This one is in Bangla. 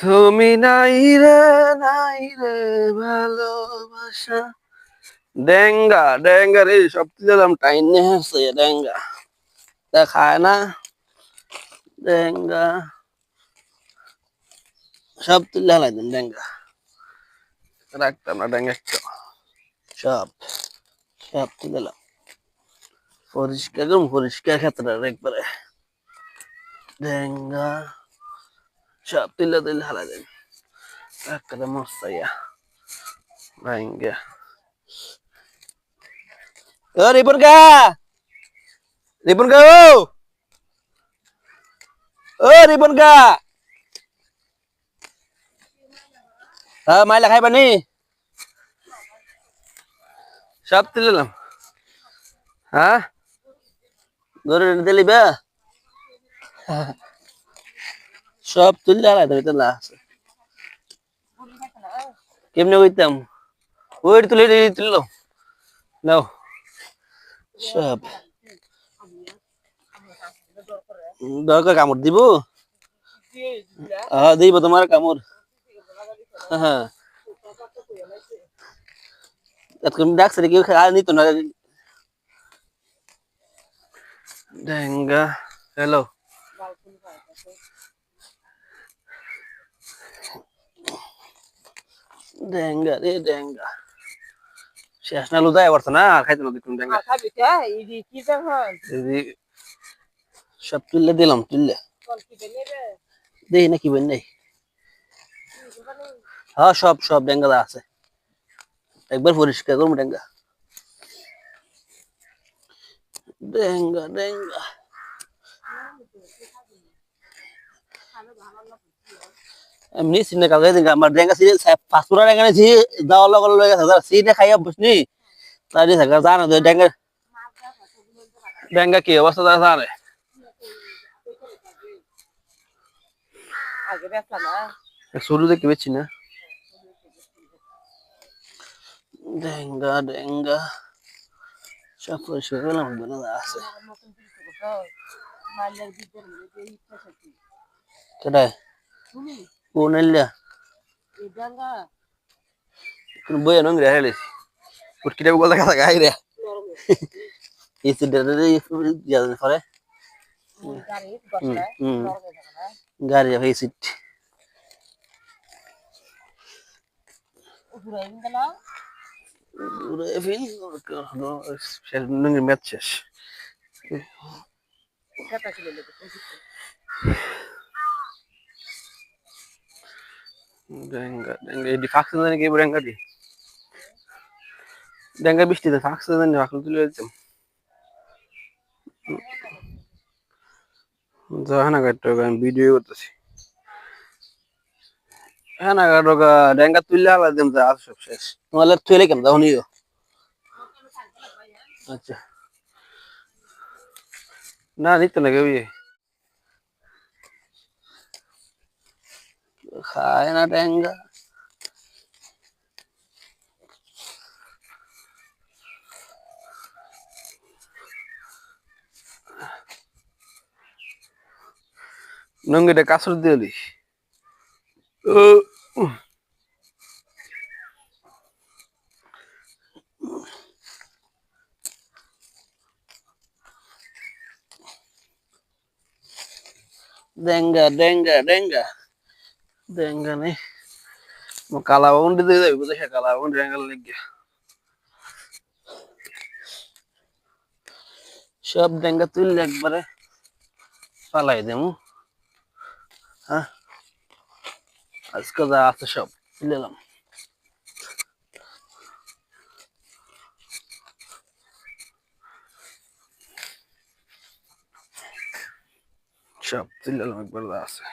তুমি নাই রে নাই রে ভালোবাসা। ডেঙ্গা ডেঙ্গা রে, সব দিলাম টাইম নিয়ে আসছে ডেঙ্গা। তা খায় না, ডেঙ্গা। সব তুলে হালাই দিন, ডেঙ্গা। রাখতাম না ডেঙ্গা সব সব তুলে দিলাম। পরিষ্কার পরিষ্কার ক্ষেত্রে একবারে। ডেঙ্গা। Syabtilladil haladil Akhada ah, mursa ya. Rangga Oh ribun ga Ribun ga Oh ribun ga Oh maila khai bani. Syabtilladil Hah Guru ah? nanti libe Hahaha সব তুললে তোলা আছে কেমনে কইতাম? ওই তুলে তুলল। নাও। সব। দরকার কামড় দিব? হ্যাঁ দিব তোমার কামড়। হ্যাঁ এতক্ষণ ডাকছে কেউ খাওয়া নিত না। ডেঙ্গা। হ্যালো। ডেঙ্গা রে ডেঙ্গা শেষ না লুদায় পারতো না আর খাইতে না দেখুন ডেঙ্গা খাবি কে ইডি কি যখন এই সব তুললে দিলাম তুললে বেনে রে নাকি বই নাই হ্যাঁ সব সব ডেঙ্গা আছে একবার পরিষ্কার করব ডেঙ্গা ডেঙ্গা ডেঙ্গা এমনি সিনে কাজ দিন আমার ডেঙ্গা সিনে পাঁচপুরা ডেঙ্গা নিয়েছি দাওয়া লগল লয়ে গেছে যারা সিনে খাইয়া বসনি তাই দিয়ে থাকে জানো তো ডেঙ্গা ডেঙ্গা কি অবস্থা তারা জানে? আগে বেসলা না শুরু দেখতে পাচ্ছি না ডেঙ্গা ডেঙ্গা সব পরিষ্কার করলাম বলে আছে। মধ্যে কেটায় কোন ডাঙ্গা কোন বই নং রে হেলিস কুটকিটা বলতে কথা গাই রে এই সিডারে গাড়ি হই সিট ফিল শেষ নং ম্যাচ শেষ কথা ছিল ফাক্স জানি কি ডেঙ্গা দি ডেঙ্গা বৃষ্টিতে ফাক্স জানি ফাক্স তুলে দিতাম আমি ভিডিও করতেছি কাটো ডেঙ্গা তুললে আলা দিম যা সব শেষ তোমার তুলে কেন যাও নিও আচ্ছা না নিত না কেউ খায় না ডেঙ্গা নঙ্গিটা কাসর দিয়ে দিস ডেঙ্গা ডেঙ্গা বাউন্ডি দিয়ে যাবি বুঝে কালা বাউন্ডি ডেঙ্গা লেগে সব ডেঙ্গা তুললে একবারে পালাই দেবো হ্যাঁ? আজকে যা আছে সব এলাম। সব তুলে একবার যা আছে।